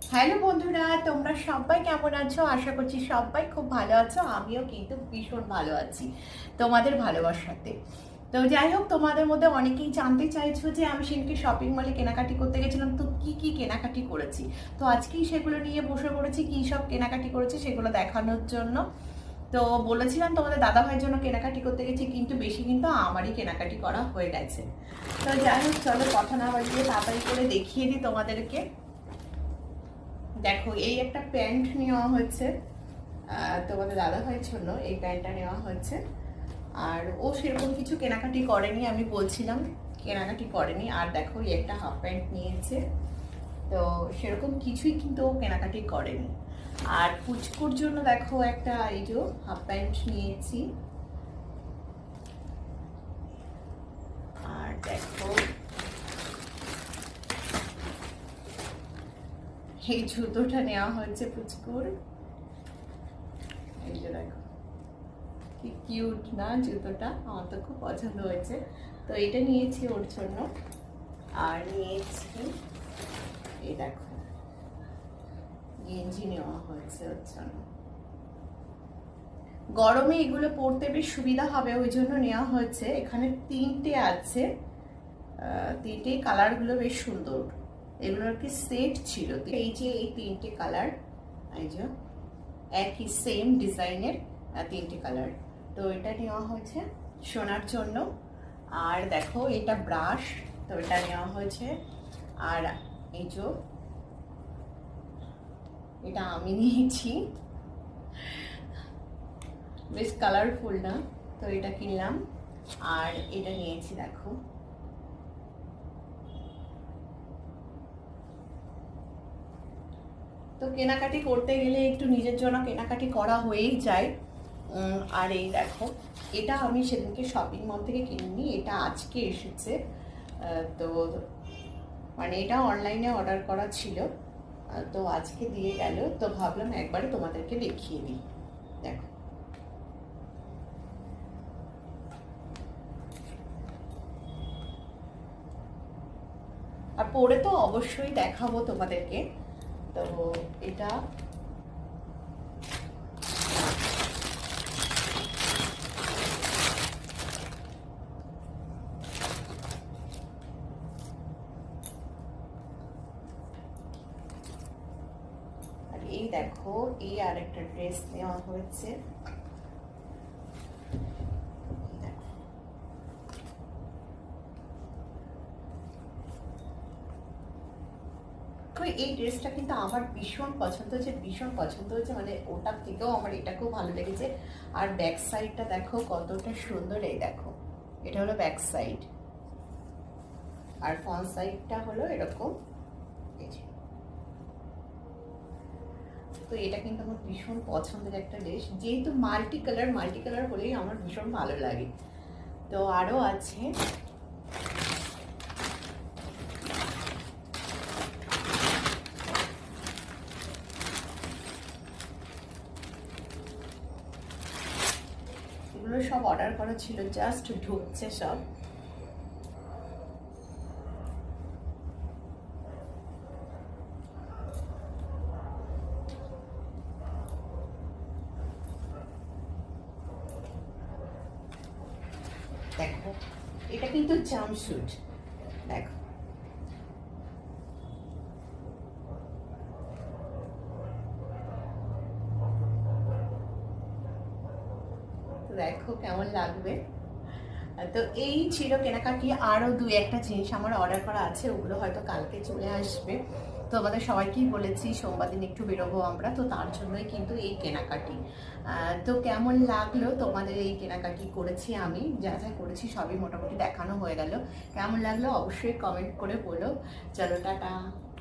Hello বন্ধুরা, তোমরা সবাই কেমন আছো? আশা করছি সবাই খুব ভালো আছো। আমিও কিন্তু ভীষণ ভালো আছি তোমাদের ভালোবাসাতে। তো যাই হোক, তোমাদের মধ্যে অনেকেই জানতে চাইছো যে আমি সেদিনকে শপিং মলে কেনাকাটি করতে গেছিলাম। তো কি কি কেনাকাটি করেছি? তো আজকেই সেগুলো নিয়ে বসে পড়েছি। কি সব কেনাকাটি করেছি সেগুলো দেখানোর জন্য। তো বলেছিলাম তোমাদের দাদা ভাইয়ের জন্য কেনাকাটি করতে গেছি, কিন্তু বেশি কিন্তু আমারই কেনাকাটি করা হয়ে গেছে। তো যাই হোক, চলো কথা না বাড়িয়ে তাড়াতাড়ি করে দেখিয়ে দিই তোমাদেরকে। দেখো এই একটা প্যান্ট নেওয়া আহ, তোমাদের দাদা ভাইয়ের জন্য এই প্যান্টটা নেওয়া হয়েছে। আর ও সেরকম কিছু কেনাকাটি করেনি আমি বলছিলাম কেনাকাটি করেনি। আর দেখো এই একটা হাফ প্যান্ট নিয়েছে। তো সেরকম কিছুই কিন্তু ও কেনাকাটি করেনি। আর পুচকুর জন্য দেখো একটা এই যে হাফ প্যান্ট নিয়েছি। আর দেখো এই জুতোটা নেওয়া হয়েছে পুচকুর। এই যে দেখো, কি কিউট না জুতোটা, আমার তো খুব পছন্দ হয়েছে। তো এটা নিয়েছি ওর জন্য। আর নিয়েছি, এই দেখো, গেঞ্জি নেওয়া হয়েছে ওর জন্য। গরমে এগুলো পরতে বেশ সুবিধা হবে, ওই জন্য নেওয়া হয়েছে। এখানে তিনটে আছে তিনটে কালারগুলো বেশ সুন্দর। এগুলো আর কি সেট ছিল? এই যে এই তিনটে কালার এই যে একই সেম ডিজাইনের তিনটে কালার তো এটা নেওয়া হয়েছে সোনার জন্য। আর দেখো, এটা ব্রাশ তো এটা নেওয়া হয়েছে। আর এই যে এটা আমি নিয়েছি। বেশ কালারফুল না? তো এটা কিনলাম। আর এটা নিয়েছি, দেখো। তো কেনাকাটি করতে গেলে একটু নিজের জন্য কেনাকাটি করা হয়েই যায়। আর এই দেখো, এটা আমি সেদিনকে শপিং মল থেকে কিনিনি, এটা আজকে এসেছে। তো মানে এটা অনলাইনে অর্ডার করা ছিল। তো আজকে দিয়ে গেল, তো ভাবলাম একবারে তোমাদেরকে দেখিয়ে দিই। দেখো। আর পরে তো অবশ্যই দেখাবো তোমাদেরকে। তো এটা এই দেখো এই আর একটা ড্রেস নেওয়া হয়েছে এই দেখো। তো এই ড্রেসটা কিন্তু আমার ভীষণ পছন্দ হয়েছে, ভীষণ পছন্দ হয়েছে। মানে ওটার থেকেও আমার এটা খুব ভালো লেগেছে। আর ব্যাক সাইডটা দেখো কতটা সুন্দর, এই দেখো। এটা হলো ব্যাক সাইড আর ফ্রন্ট সাইডটা হলো এরকম। তো এটা কিন্তু আমার ভীষণ পছন্দের একটা ড্রেস। যেহেতু মাল্টি কালার মাল্টি কালার হলেই আমার ভীষণ ভালো লাগে। তো আরও আছে এগুলো সব অর্ডার করা ছিল জাস্ট ঢুকছে সব। দেখো এটা কিন্তু জাম্পস্যুট দেখো দেখো কেমন লাগবে। তো এই ছিল কেনাকাটি আরও দুই একটা জিনিস আমার অর্ডার করা আছে, ওগুলো হয়তো কালকে চলে আসবে। তো আমাদের সবাইকেই বলেছি, সোমবার দিন একটু বেরোবো আমরা, তো তার জন্যই কিন্তু এই কেনাকাটি। তো কেমন লাগল তোমাদের এই কেনাকাটি করেছি আমি? যা যা করেছি সবই মোটামুটি দেখানো হয়ে গেল। কেমন লাগল অবশ্যই কমেন্ট করে বলো। চলো, টাটা।